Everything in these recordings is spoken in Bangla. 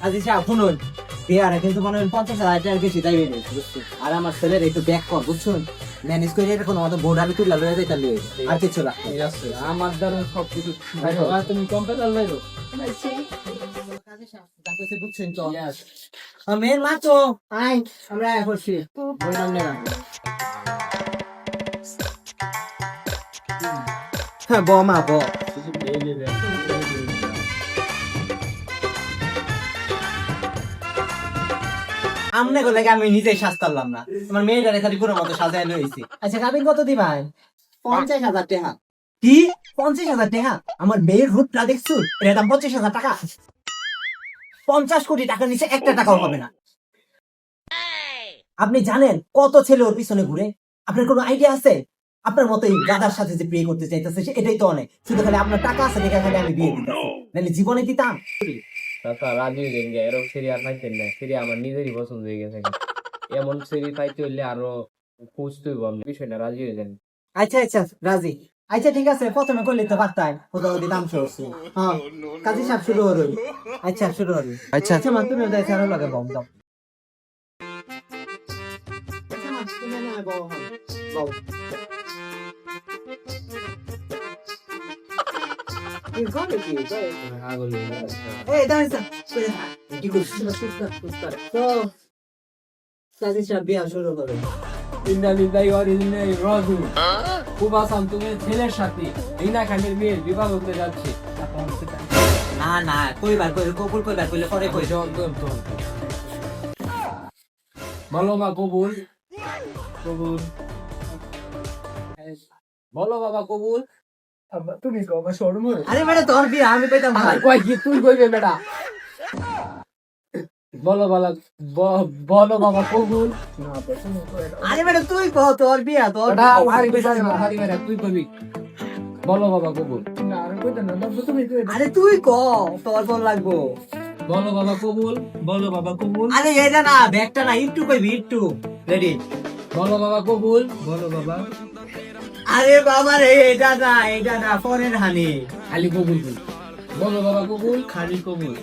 আজি সাহেব শুনুন। বিয়ারে কিন্তু মনে হয় পঞ্চাশ হাজার টাকার বেশি তাই বেরিয়ে আর আমার ছেলের একটু ব্যাক কর বুঝছুন ম্যানেজ করে এটা কোনো আমাদের বোর্ড আমি তুলে লয়ে যাইতে লিয়ে। আর কিছু ঠিক আমার দ্বারা সব কিছু আর তুমি কম্পিউটার লাইরো বুঝছেন তো? মাছো আই আমরা হ্যাঁ ব মা ব। আমনে কোথায় আমি নিজেই সাজতারলাম না। আমার মেয়েটারে খালি কোনো মতো সাজায় লইছি আচ্ছা কাবিন কত দিবাই পঞ্চাশ হাজার টাকা। কি? পঞ্চাশ হাজার টাকা? আমার মেয়ের রূপটা দেখছ? এর দাম পঞ্চাশ হাজার টাকা। পঞ্চাশ কোটি টাকা নিচে একটা টাকাও হবে না। আপনি জানেন কত ছেলে ওর পিছনে ঘুরে? আপনার কোনো আইডিয়া আছে? আপনার মতো এই গাদার সাথে যে বিয়ে করতে চাইতেছে এটাই তো অনেক। শুধু খালি আপনার টাকা আছে দেখে খালি আমি বিয়ে দিতাম নাহলে জীবনে দিতাম। তাতা রাজি হয়ে গেছে এরকম আর পাইতেন না। সিরি আমার নিজেরই পছন্দ হয়ে গেছে। এমন সিরি পাইতে হইলে আরও খুঁজতে হইব আপনি। বিষয় না রাজি হয়ে যান আচ্ছা আচ্ছা রাজি। আচ্ছা ঠিক আছে প্রথমে করলে তো পারতাম। কোথাও দিতাম শুরু হ্যাঁ কাজী সাহেব শুরু হলো আচ্ছা শুরু হলো আচ্ছা। আচ্ছা মা তুমি ওদের ছাড়ো লাগে বম দাও। আচ্ছা মা তুমি না বম বম কি করে কি করে আগল এই দাঁড়িয়ে যা করে কি করছিস তো কাজী সাহেব বিয়া শুরু করো ইন্না লিল্লাহি ওয়া ইন্না ইলাইহি রাজিউন কুবাসাম তুমি ছেলের সাথে রিনা খানের মেয়ের বিবাহ হতে যাচ্ছে না না কইবার কই কবুল কইবার কইলে পরে কই জন জন জন বলো মা কবুল কবুল বলো বাবা কবুল তুমি শর্ম আরে বেটা তোর বিয়া আমি কইতাম ভাই কই কি তুই কইবে বেটা? বলো বালা বলো বাবা কবুল। আরে বেটা তুই কহ তোর বিয়া তোর বেটা তুই কবি। বলো বাবা কবুল। আরে তুই ক তোর কোন লাগবো। বলো বাবা কবুল। বলো বাবা কবুল। আরে এটা না ব্যাগটা না একটু কইবি একটু। রেডি বলো বাবা কবুল। বলো বাবা। আরে বাবা রে এটা না এটা না ফরেন হানি। খালি কবুল। বলো বাবা কবুল। খালি কবুল।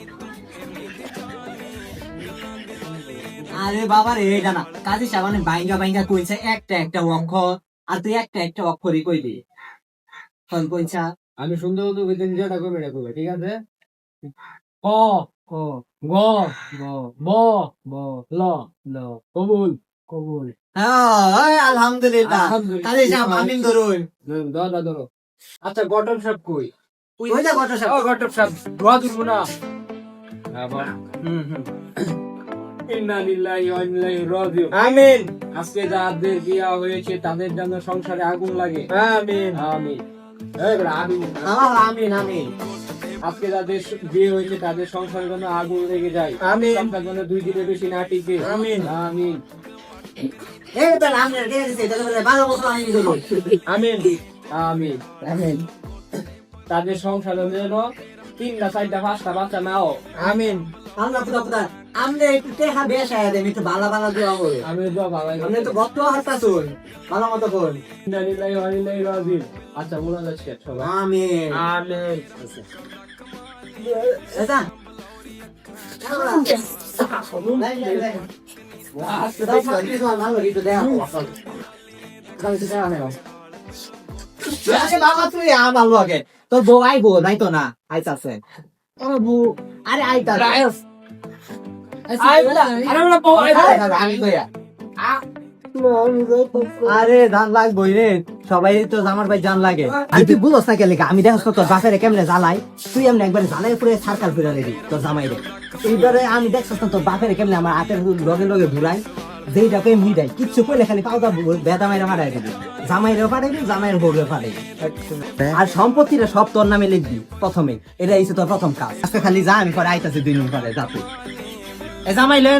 আরে বাবা রে এটা না। কাজী সাবানে বাইঙ্গা বাইঙ্গা কইছে একটা একটা অক্ষর আর তুই একটা একটা অক্ষরই কইবি ফল কইছা আমি সুন্দর মতো বেতন যেটা কবে এটা কবে ঠিক আছে? ক ক গ গ ব ব ল ল কবুল। কবুল। হ্যাঁ আলহামদুলিল্লাহ। কাজী সাহেব আমিন ধরুন। ধরো ধরো আচ্ছা সাহেব কই? সাহেব। ও সাহেব। দোয়া দিব না আবার? হুম হুম। ইন্না লিল্লাহি ওয়া ইন্না ইলাইহি রাজিউন। আমিন। আজকে যাদের বিয়া হয়েছে তাদের যেন সংসারে আগুন লাগে। আমিন। আমিন। আমিন। আমিন আমিন। আজকে যাদের বিয়ে হয়েছে তাদের সংসারে যেন আগুন লেগে যায়। আমিন। যেন দুই দিনের বেশি না টিকে। আমিন। আমিন। আমিন। আমিন। আমিন। তাদের সংসারে যেন তিনটা চারটা পাঁচটা বাচ্চা নাও। আমিন। একটু টেহা বেশ আয়া দেন একটু আমি দোয়া ভালো আমনে তো গত হারতা শুন ভালো মতো কোন ইন্না লিল্লাহি ওয়া ইন্না ইলাইহি রাজিউন। আচ্ছা আমিন। আমিন। আরে আরে ধান লাগবই রে সবাই তো আমার ভাই জান লাগে তুই বুঝস না কেলে আমি দেখছ তোর বাপের কেমনে জ্বালাই তুই এমনি একবার জ্বালাই পুরো সার্কাল ফিরে তোর জামাই রে এইবারে আমি দেখছ তো বাপের কেমনে আমার হাতের লগে লগে ঘুরাই যেইটা কই মিডাই কিচ্ছু কইলে খালি পাউদা বেদা মাইরা মারাই দিবি। জামাইরে পাঠাইবি জামাইয়ের বউরে পাঠাইবি আর সম্পত্তিটা সব তোর নামে লিখবি প্রথমে। এটা হইছে তোর প্রথম কাজ। আজকে খালি যা আমি পরে আইতাছি দুই মিনিট পরে যাতে এ জামাই লয়ে।